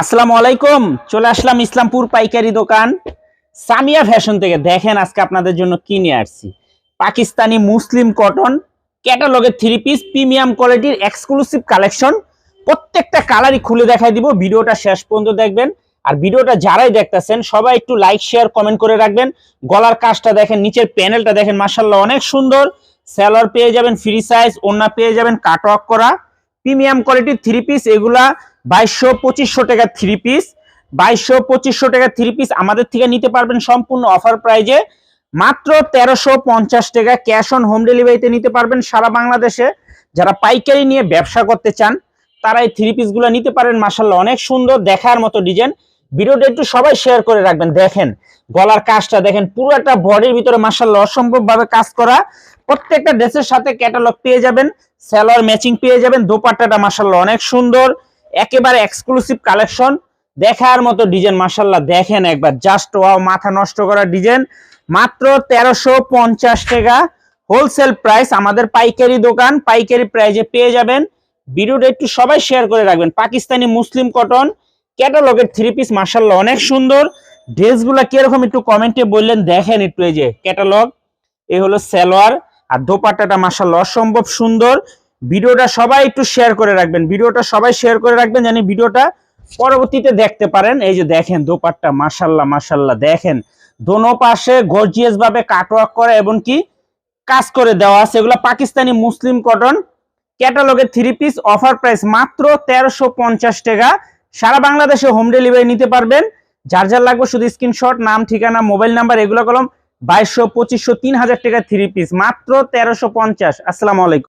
আসসালামু আলাইকুম, চলে আসলাম ইসলামপুর পাইকারি দোকান। সামিয়া ফ্যাশন থেকে দেখেন আজকে আপনাদের জন্য কিনে আসছি। পাকিস্তানি মুসলিম কটন, ক্যাটালগের থ্রি পিস প্রিমিয়াম কোয়ালিটির এক্সক্লুসিভ কালেকশন প্রত্যেকটা কালারই খুলে দেখাই দিব, ভিডিওটা শেষ পর্যন্ত দেখবেন। আর ভিডিওটা যারাই দেখতেছেন, সবাই একটু লাইক শেয়ার কমেন্ট করে রাখবেন। গলার কাজটা দেখেন, নিচের প্যানেলটা দেখেন মার্শাল্লাহ অনেক সুন্দর। স্যালোয়ার পেয়ে যাবেন ফ্রি সাইজ ওন্না পেয়ে যাবেন কাট ওয়ার্ক করা। প্রিমিয়াম কোয়ালিটির থ্রি পিস এগুলা বাইশশো পঁচিশশো টাকা থ্রি পিস বাইশশো পঁচিশশো টাকা থ্রি পিস আমাদের থেকে নিতে পারবেন সম্পূর্ণ অফার প্রাইজে মাত্র তেরোশো পঞ্চাশ টাকা ক্যাশ অন হোম ডেলিভারিতে নিতে পারবেন সারা বাংলাদেশে। যারা পাইকারি নিয়ে ব্যবসা করতে চান, তারা এই থ্রি পিসগুলো নিতে পারেন। মাসাল্লাহ অনেক সুন্দর দেখার মতো ডিজাইন ভিডিওটা একটু সবাই শেয়ার করে রাখবেন। দেখেন, গলার কাজটা দেখেন, পুরোটা বডির ভিতরে মাসাল্লাহ অসম্ভব ভাবে কাজ করা। প্রত্যেকটা ড্রেসের সাথে ক্যাটালগ পেয়ে যাবেন স্যালোয়ার ম্যাচিং পেয়ে যাবেন, দোপাট্টাটা মাসাল্লাহ অনেক সুন্দর। একেবারে এক্সক্লুসিভ কালেকশন দেখার মতো ডিজাইন মাসাল্লাহ দেখেন একবার। জাস্ট ওয়াও মাথা নষ্ট করা ডিজাইন মাত্র তেরোশো পঞ্চাশ টাকা। হোলসেল প্রাইস আমাদের পাইকারি দোকান। পাইকারি প্রাইজে পেয়ে যাবেন। ভিডিওটা একটু সবাই শেয়ার করে রাখবেন। পাকিস্তানি মুসলিম কটন ক্যাটালগের থ্রি পিস মাসাল্লাহ অনেক সুন্দর। ড্রেসগুলো কীরকম একটু কমেন্টে বললেন, দেখেন একটু এই যে ক্যাটালগ এই হলো সালোয়ার। আর দোপাট্টাটা মাসাল্লাহ অসম্ভব সুন্দর। ভিডিওটা সবাই একটু শেয়ার করে রাখবেন। ভিডিওটা সবাই শেয়ার করে রাখবেন জানি ভিডিওটা পরবর্তীতে দেখতে পারেন। এই যে দেখেন, দোপাট্টা মাসাল্লাহ মাসাল্লাহ দেখেন। দোনো পাশে গর্জিয়াস ভাবে কাটওয়ার্ক করা এবং কি কাজ করে দেওয়া আছে। এগুলো পাকিস্তানি মুসলিম কটন ক্যাটালগের থ্রি পিস অফার প্রাইস মাত্র তেরোশো পঞ্চাশ টাকা। সারা বাংলাদেশে হোম ডেলিভারি নিতে পারবেন। যার যার লাগবে শুধু স্ক্রিনশট নাম, ঠিকানা মোবাইল নাম্বার এগুলো কলম বাইশশো, পঁচিশশো, তিন হাজার টাকা থ্রি পিস মাত্র তেরোশো পঞ্চাশ। আসসালামু আলাইকুম।